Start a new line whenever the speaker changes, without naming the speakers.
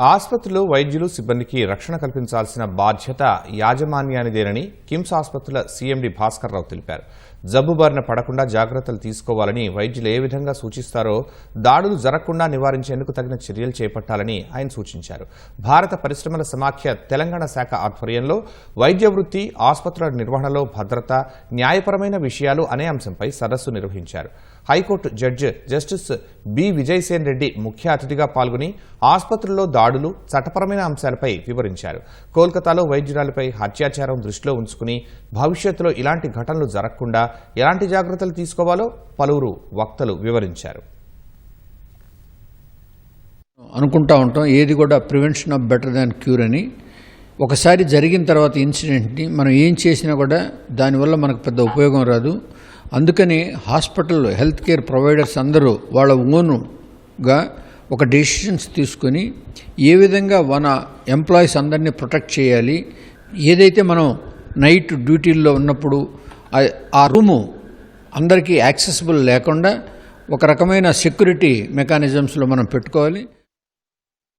ఆసుపత్రిలో వైద్యులు సిబ్బందికి రక్షణ కల్పించాల్సిన బాధ్యత యాజమాన్యానిదేనని కిమ్స్ ఆసుపత్రుల సీఎండీ భాస్కర్ రావు తెలిపారు. జబ్బు బారిన పడకుండా జాగ్రత్తలు తీసుకోవాలని వైద్యులు ఏ విధంగా సూచిస్తారో దాడులు జరగకుండా నివారించేందుకు తగిన చర్యలు చేపట్టాలని ఆయన సూచించారు. భారత పరిశ్రమల సమాఖ్య తెలంగాణ శాఖ ఆధ్వర్యంలో వైద్య వృత్తి ఆసుపత్రుల నిర్వహణలో భద్రత న్యాయపరమైన విషయాలు అనే అంశంపై సదస్సు నిర్వహించారు. High court judge justice B. Vijaysen Reddy ముఖ్య అతిథిగా పాల్గొని ఆసుపత్రుల్లో దాడులు చట్టపరమైన అంశాలపై వివరించారు. కోల్కతాలో వైద్యురాలపై అత్యాచారం దృష్టిలో ఉంచుకుని భవిష్యత్తులో ఇలాంటి ఘటనలు జరగకుండా ఎలాంటి జాగ్రత్తలు తీసుకోవాలో పలువురు వక్తలు వివరించారు.
అనుకుంటా ఉంటాం ఏది కూడా prevention of better than cure అని. ఒకసారి జరిగిన తర్వాత ఇన్సిడెంట్ని మనం ఏం చేసినా కూడా దానివల్ల మనకు పెద్ద ఉపయోగం రాదు. అందుకని హాస్పిటల్ హెల్త్ కేర్ ప్రొవైడర్స్ అందరూ వాళ్ళ ఓనుగా ఒక డెసిషన్స్ తీసుకొని ఏ విధంగా మన ఎంప్లాయీస్ అందరినీ ప్రొటెక్ట్ చేయాలి ఏదైతే మనం నైట్ డ్యూటీల్లో ఉన్నప్పుడు ఆ- రూము అందరికీ యాక్సెసిబుల్ లేకుండా ఒక రకమైన సెక్యూరిటీ మెకానిజమ్స్లో మనం పెట్టుకోవాలి.